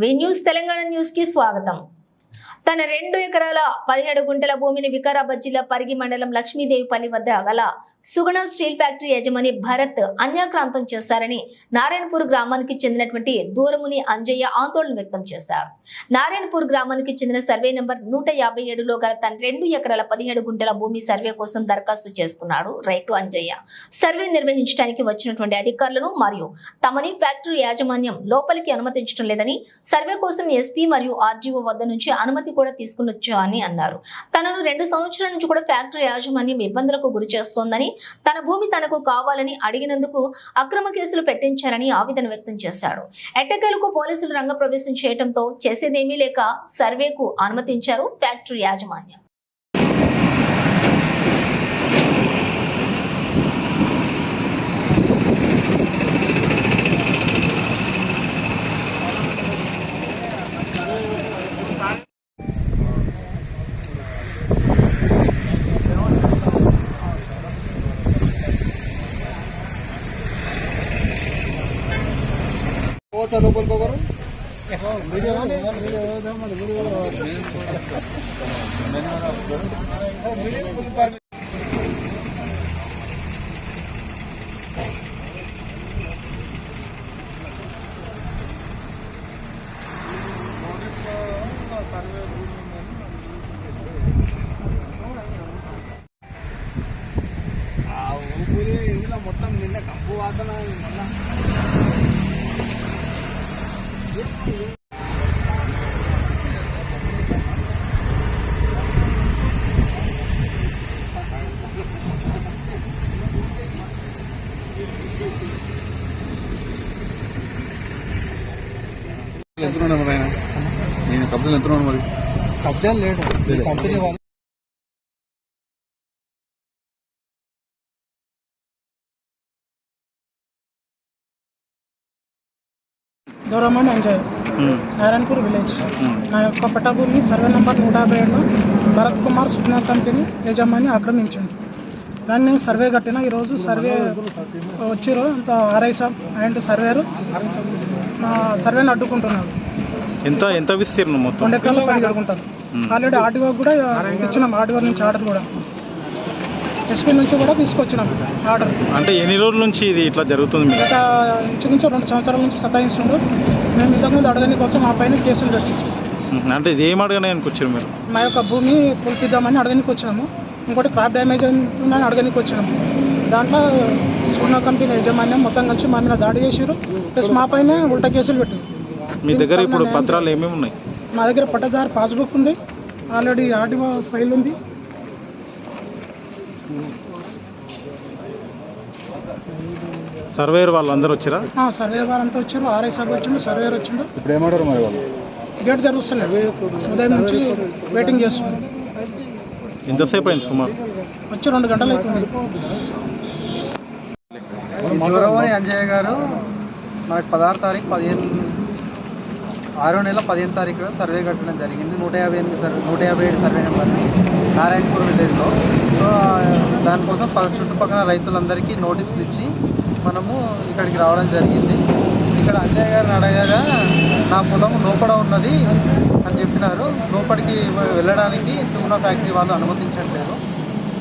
వి news Telangana news కి స్వాగతం తన రెండు ఎకరాల పదిహేడు గుంటల భూమిని వికారాబాద్ జిల్లా పరిగి మండలం లక్ష్మీదేవిపల్లి వద్ద గల సుగుణ స్టీల్ ఫ్యాక్టరీ యజమాని భరత్ అన్యాక్రాంతం చేశారని నారాయణపూర్ గ్రామానికి చెందినటువంటి దూరముని అంజయ్య ఆందోళన వ్యక్తం చేశారు. నారాయణపూర్ గ్రామానికి చెందిన సర్వే నెంబర్ నూట యాభై ఏడులో గల తన రెండు ఎకరాల పదిహేడు గుంటల భూమి సర్వే కోసం దరఖాస్తు చేసుకున్నాడు రైతు అంజయ్య. సర్వే నిర్వహించడానికి వచ్చినటువంటి అధికారులను మరియు తమని ఫ్యాక్టరీ యాజమాన్యం లోపలికి అనుమతించడం లేదని సర్వే కోసం ఎస్పీ మరియు ఆర్జీఓ వద్ద నుంచి అనుమతి కూడా తీసుకునొచ్చు అని అన్నారు. తనను రెండు సంవత్సరాల నుంచి కూడా ఫ్యాక్టరీ యాజమాన్యం ఇబ్బందులకు గురి చేస్తోందని తన భూమి తనకు కావాలని అడిగినందుకు అక్రమ కేసులు పెట్టించారని ఆవేదన వ్యక్తం చేశాడు. ఎట్టకేలకు పోలీసులు రంగప్రవేశం చేయడంతో చేసేదేమీ లేక సర్వేకు అనుమతించారు ఫ్యాక్టరీ యాజమాన్యం. పోవచ్చు అనుకోనుకోరు ఆ ఊపిరి ఇందులో మొత్తం నిన్న కంపు వాసన మొన్న ఎంత ఉన్నాడు మరి ఆయన? నేను కబ్జాలు ఎంత ఉన్నాడు మరి? కబ్జాలు లేడు లేదు. కంపెనీ వాళ్ళు దూరమని ఎంజాయ్ నారాయణపూర్ విలేజ్. నా యొక్క పట్టభూమి సర్వే నంబర్ నూట యాభై ఏడులో భరత్ కుమార్ సుజ్ఞా కంపెనీ యజమాని ఆక్రమించింది. దాన్ని నేను సర్వే కట్టిన ఈరోజు సర్వే వచ్చిర్రు అంత ఆర్ఐ సాబ్ అండ్ సర్వేరు నా సర్వేని అడ్డుకుంటున్నారు. ఎంత ఎంత విస్తీర్ణం మొత్తం? రెండు ఎకరాలు పని. ఆల్రెడీ ఆర్టీఓ కూడా ఇచ్చినాం ఆర్టీఓ నుంచి ఆర్డర్ కూడా. ఎస్పీ నుంచి కూడా తీసుకొచ్చినాం ఆర్డర్. అంటే ఎన్ని రోజుల నుంచి ఇది ఇట్లా జరుగుతుంది గత ఇంచుమించు రెండు సంవత్సరాల నుంచి సతాయిస్తుండ్రు మేము ఇంతకుముందు అడగని కోసం మా పైన కేసులు పెట్టించాం. అంటే ఇది ఏం అడగడానికి వచ్చారు మీరు? మా యొక్క భూమి కుల్పిద్దామని అడగనికి వచ్చినాము. ఇంకోటి క్రాప్ డ్యామేజ్ అవుతుందని అడగనికి వచ్చినాము. దాంట్లో సోనా కంపెనీ యాజమాన్యం మొత్తం కలిసి మా మీద దాడి చేసారు ప్లస్ మా పైన ఉల్టా కేసులు పెట్టారు మీ దగ్గర ఇప్పుడు పత్రాలు ఏమేమి ఉన్నాయి? మా దగ్గర పట్టదారు పాస్బుక్ ఉంది. ఆల్రెడీ ఆర్టీఓ ఫైల్ ఉంది. సర్వేయర్ వాళ్ళందరూ వచ్చారా? ఆ, సర్వే వారంతా వచ్చారు. ఆర్ఐ సాబ్ వచ్చిండు సర్వేర్ వచ్చిండు. ఇప్పుడు ఏమంటారు మరి వాళ్ళు? గేట్ తెరుస్తలేదు ఉదయం నుంచి వెయిటింగ్ చేస్తున్నాం ఎంతసేపు అయింది సుమారు? వచ్చి రెండు గంటలు అవుతుంది. దూరమని అంజయ్య గారు మనకి పదహారు తారీఖు పదిహేను ఆరో నెల పదిహేను తారీఖు సర్వే కట్టడం జరిగింది. నూట యాభై ఎనిమిది సర్వే నూట యాభై ఏడు సర్వే నెంబర్ని నారాయణపూర్ విలేజ్లో. సో దానికోసం చుట్టుపక్కల రైతులందరికీ నోటీసులు ఇచ్చి మనము ఇక్కడికి రావడం జరిగింది. ఇక్కడ అంజయ్య గారిని అడగగా నా పొలం లోపల ఉన్నది అని చెప్పినారు. లోపలికి వెళ్ళడానికి సుగుణ ఫ్యాక్టరీ వాళ్ళు అనుమతించట్లేదు.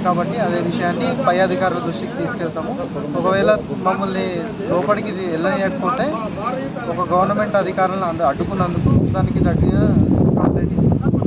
కాబట్టి అదే విషయాన్ని పై అధికారుల దృష్టికి తీసుకెళ్తాము. ఒకవేళ మమ్మల్ని లోపలికి ఇది వెళ్ళలేకపోతే ఒక గవర్నమెంట్ అధికారులను అడ్డుకున్నందుకు దానికి తగ్గ కంప్లైంట్ ఇస్తాము